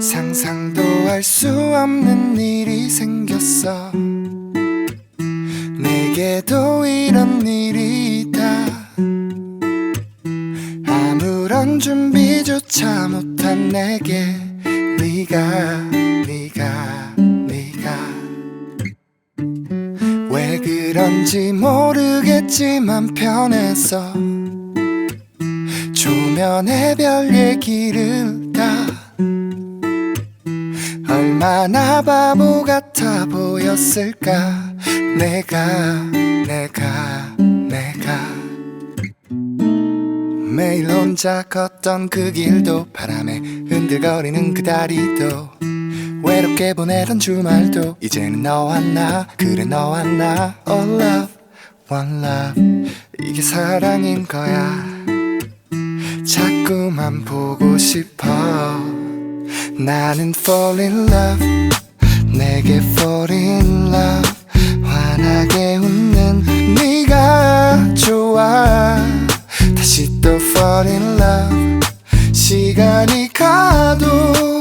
상상도 할 수 없는 일이 생겼어. 내게도 이런 일이 있다. 아무런 준비조차 못한 내게 네가 네가 왜 그런지 모르겠지만 편해서 조면의 별 얘기를 다 얼마나 바보 같아 보였을까? 내가 내가 내가 매일 혼자 걷던 그 길도 바람에 흔들거리는 그 다리도 외롭게 보내던 주말도 이제는 너와 나 그래 너와 나 All love one love. 이게 사랑인 거야. 자꾸만 보고 싶어. 나는 fall in love. 내게 fall in love. 환하게 웃는 네가 좋아. 다시 또 fall in love. 시간이 가도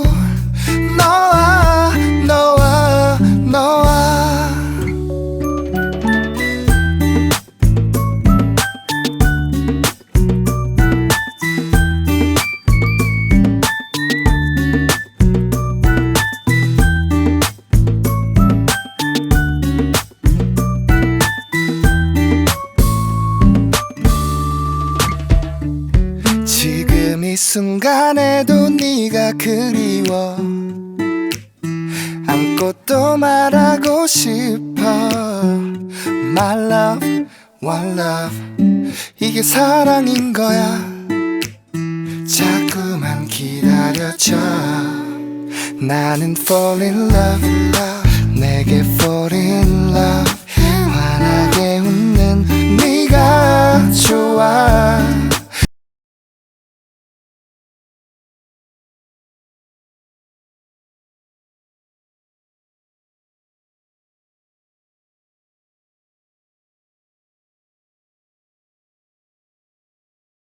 이 순간에도 네가 그리워. 또 말하고 싶어. My love, one love. 이게 사랑인 거야. 자꾸만 기다려줘. 나는 fall in love. 내게 fall in love